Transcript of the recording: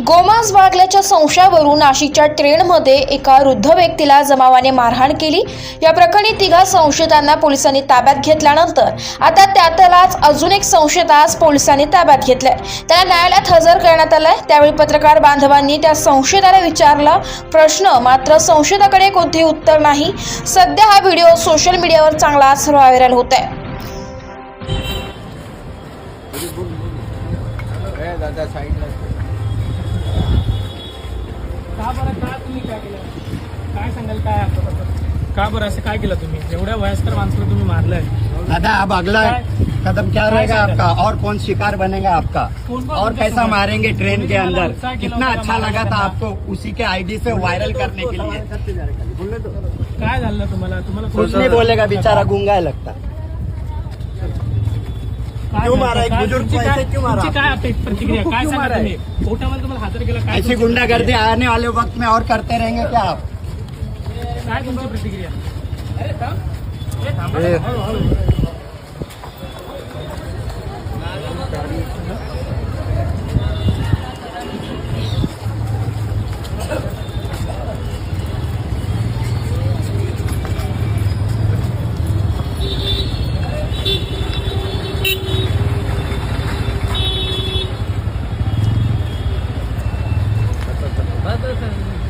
गोमांस बाळगल्याच्या संशयावरून नाशिकच्या ट्रेनमध्ये एका वृद्ध व्यक्तीला जमावाने मारहाण केली. या प्रकरणी तिघा संशयितांना पोलिसांनी ताब्यात घेतल्यानंतर आता त्यातलाच अजून एक संशयितास पोलिसांनी ताब्यात घेतलाय. त्याला न्यायालयात हजर करण्यात आलाय. त्यावेळी पत्रकार बांधवांनी त्या संशयिताला विचारला. प्रश्न मात्र संशयिताकडे कोणतेही उत्तर नाही. सध्या हा व्हिडिओ सोशल मीडियावर चांगलाच व्हायरल होत आहे का बरं? का तुम्ही काय केलं काय सांगाल काय आपल्याबद्दल? का बरं असं काय केलं तुम्ही? एवढ्या वयस्कर माणसाला तुम्ही मारलंय. दादा अब अगला कदम क्या रहेगा आपका? और कौन शिकार बनेगा आपका? कौन और कैसा मारेंगे ट्रेन के अंदर? कितना अच्छा लगा था आपको उसी के आईडी से वायरल करने के लिए। काय झालं तुम्हाला? तुम्हाला कुछ नहीं बोलेगा बेचारा गूँगा है लगता। काय क्यों झालं? मारा? एक बुज़ुर्ग को ऐसे क्यों मारा? काय प्रतिक्रिया काय सांगा तुम्ही कोर्टामध्ये तुम्हाला हजर केलं काय ऐसी गुंडागर्दी आने वाले वक्त में और करते रहेंगे क्या आप प्रतिक्रिया? काय तुमची प्रतिक्रिया अरे थांब. ए, थांबा. हळू- हळू. 这う。